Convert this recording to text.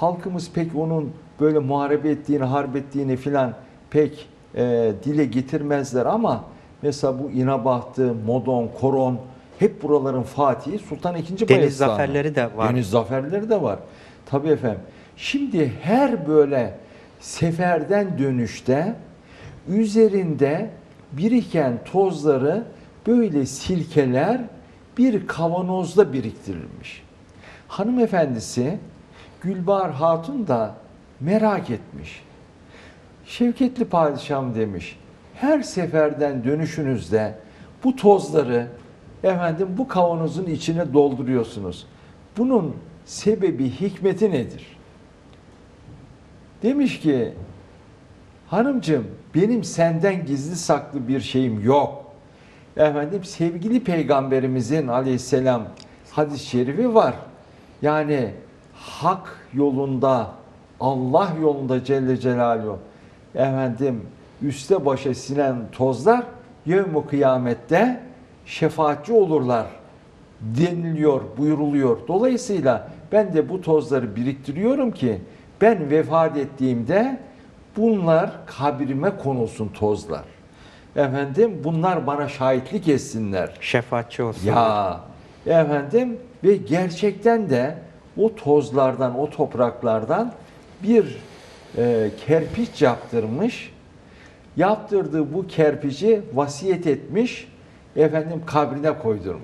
halkımız pek onun böyle muharebe ettiğini, harp ettiğini filan pek e, dile getirmezler ama mesela bu İnabahtı, Modon, Koron hep buraların Fatihi Sultan II. Deniz Bayezid'den. zaferleri de var. Deniz zaferleri de var. Tabii efendim. Şimdi her böyle seferden dönüşte üzerinde biriken tozları böyle silkeler bir kavanozda biriktirilmiş. Hanımefendisi Gülbahar Hatun da merak etmiş. Şevketli padişahım demiş. Her seferden dönüşünüzde bu tozları efendim bu kavanozun içine dolduruyorsunuz. Bunun sebebi hikmeti nedir? Demiş ki hanımcığım benim senden gizli saklı bir şeyim yok. Efendim sevgili peygamberimizin aleyhisselam hadis-i şerifi var. Yani hak yolunda Allah yolunda Celle Celaluhu efendim üste başa sinen tozlar yevm kıyamette şefaatçi olurlar deniliyor, buyuruluyor. Dolayısıyla ben de bu tozları biriktiriyorum ki ben vefat ettiğimde bunlar kabrime konulsun tozlar. Efendim bunlar bana şahitlik etsinler. Şefaatçi olsun. Ya efendim ve gerçekten de o tozlardan, o topraklardan bir e, kerpiç yaptırmış. Yaptırdığı bu kerpici vasiyet etmiş, efendim kabrine koydurmuş.